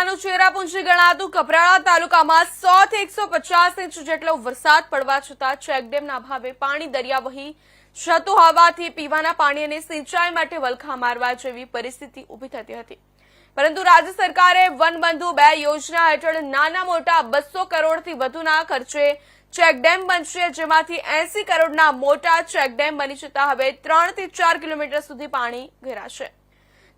જિલ્લાનું ચેરાપુંજી ગણાતું કપરાળા તાલુકામાં સો થી એકસો પચાસ ઇંચ જેટલો વરસાદ પડવા છતાં ચેકડેમના અભાવે પાણી દરિયા વહી જતું હોવાથી પીવાના પાણી અને સિંચાઈ માટે વલખા મારવા જેવી પરિસ્થિતિ ઊભી થતી હતી. પરંતુ રાજ્ય સરકારે વનબંધુ બે યોજના હેઠળ નાના મોટા બસો કરોડથી વધુના ખર્ચે ચેકડેમ બનશે, જેમાંથી એસી કરોડના મોટા ચેકડેમ બની જતા હવે ત્રણથી ચાર કિલોમીટર સુધી પાણી ઘેરાશે.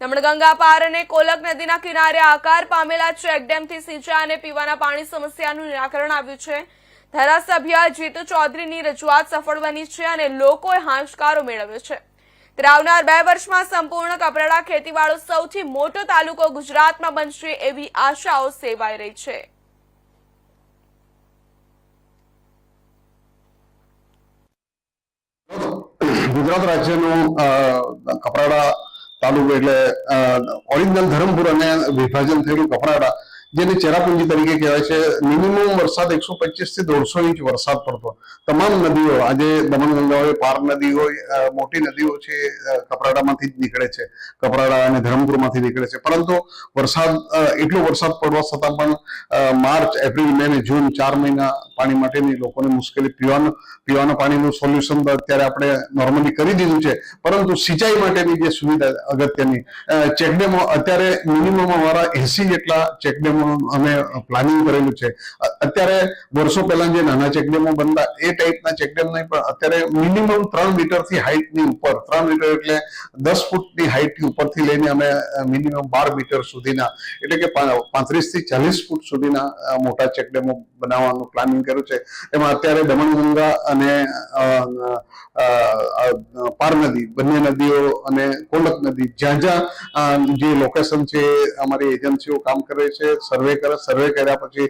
દમણગંગા પાર અને કોલક નદીના કિનારે આકાર પામેલા ચેકડેમથી સિંચાઈ અને પીવાના પાણી સમસ્યાનું નિરાકરણ આવ્યું છે. ધારાસભ્ય જીતુ ચૌધરીની રજૂઆત સફળ બની છે અને લોકોએ હાશકારો મેળવ્યો છે. ત્યારે આવનાર બે વર્ષમાં સંપૂર્ણ કપરાડા ખેતીવાળો સૌથી મોટો તાલુકો ગુજરાતમાં બનશે એવી આશાઓ સેવાઈ રહી છે. ગુજરાત રાજ્યનું કપરાડા તાલુકો એટલે ઓરિજિનલ ધરમપુર અને વિભાજન થયેલું કપરાડા, જેને ચેરાપુંજી તરીકે કહેવાય છે. મિનિમમ વરસાદ એકસો પચીસથી દોઢસો ઇંચ વરસાદ પડતો. તમામ નદીઓ, આજે દમણગંગા હોય પાર નદી હોય મોટી નદીઓ છે કપરાડામાંથી જ નીકળે છે. કપરાડા અને ધરમપુરમાંથી નીકળે છે. પરંતુ વરસાદ એટલો વરસાદ પડવા છતાં પણ માર્ચ, એપ્રિલ, મે અને જૂન ચાર મહિના પાણી માટેની લોકોને મુશ્કેલી પીવાનું, પીવાના પાણીનું સોલ્યુશન અત્યારે આપણે નોર્મલી કરી દીધું છે. પરંતુ સિંચાઈ માટેની જે સુવિધા અગત્યની ચેકડેમો અત્યારે મિનિમમ અમારા એસી જેટલા ચેકડેમો અમે પ્લાનિંગ કરેલું છે. અત્યારે વર્ષો પહેલા જે નાના ચેકડેમો બનતા, એ ટાઈપના ચેકડેમ નહીં, પણ અત્યારે મિનિમમ ત્રણ મીટરથી હાઇટની ઉપર, ત્રણ મીટર એટલે દસ ફૂટની હાઇટની ઉપરથી લઈને અમે મિનિમમ બાર મીટર સુધીના, એટલે કે પાંત્રીસથી ચાલીસ ફૂટ સુધીના મોટા ચેકડેમો બનાવવાનું પ્લાનિંગ કર્યું છે. એમાં અત્યારે દમણગંગા અને પાર નદી, બંને નદીઓ અને કોલક નદી, જ્યાં જ્યાં જે લોકેશન છે, અમારી એજન્સીઓ કામ કરે છે સર્વે કરે સર્વે કર્યા પછી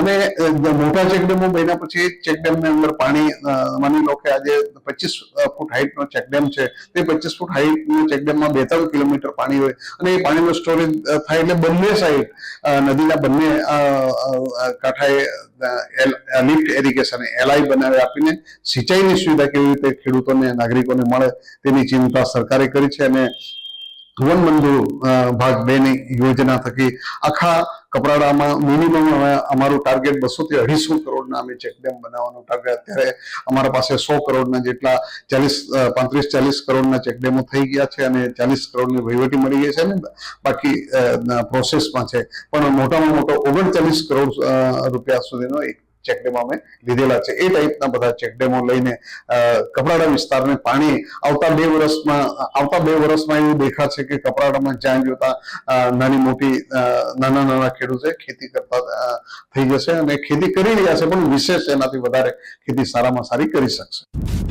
અને મોટા ચેકડેમો બન્યા પછી ચેકડેમની અંદર પાણી માની લો કે આજે પચીસ ફૂટ હાઈટનો ચેકડેમ છે, તે પચીસ ફૂટ હાઈટનો ચેકડેમમાં બે ત્રણ કિલોમીટર પાણી હોય અને એ પાણીનો સ્ટોરેજ થાય એટલે બંને સાઈડ નદીના બંને કાંઠાએ લિફ્ટ એરિગેશન, એલઆઈ બનાવી આપીને સિંચાઈની સુવિધા કેવી રીતે ખેડૂતોને, નાગરિકોને મળે તેની ચિંતા સરકારે કરી છે અને વનબંધુ ભાગ બે ની યોજના થકી આખા કપરાડામાં મિનિમમ અમારું ટાર્ગેટ બસો થી અઢીસો કરોડના અમે ચેકડેમ બનાવવાનું ટાર્ગેટ અત્યારે અમારા પાસે સો કરોડના જેટલા ચાલીસ પાંત્રીસ, ચાલીસ કરોડના ચેકડેમો થઈ ગયા છે અને ચાલીસ કરોડની વહીવટી મળી ગઈ છે ને બાકી પ્રોસેસમાં છે. પણ મોટામાં મોટો ઓગણચાલીસ કરોડ રૂપિયા સુધીનો એક ચેકડેમ અમે લીધેલા છે. એ ટાઈપના બધા ચેકડેમો લઈને કપરાડા વિસ્તારને પાણી આવતા બે વર્ષમાં, આવતા બે વર્ષમાં એવું દેખાશે કે કપરાડામાં જ્યાં જોતા નાની મોટી નાના નાના ખેડૂતો ખેતી કરતા થઈ જશે અને ખેતી કરી રહ્યા છે, પણ વિશેષ એનાથી વધારે ખેતી સારામાં સારી કરી શકશે.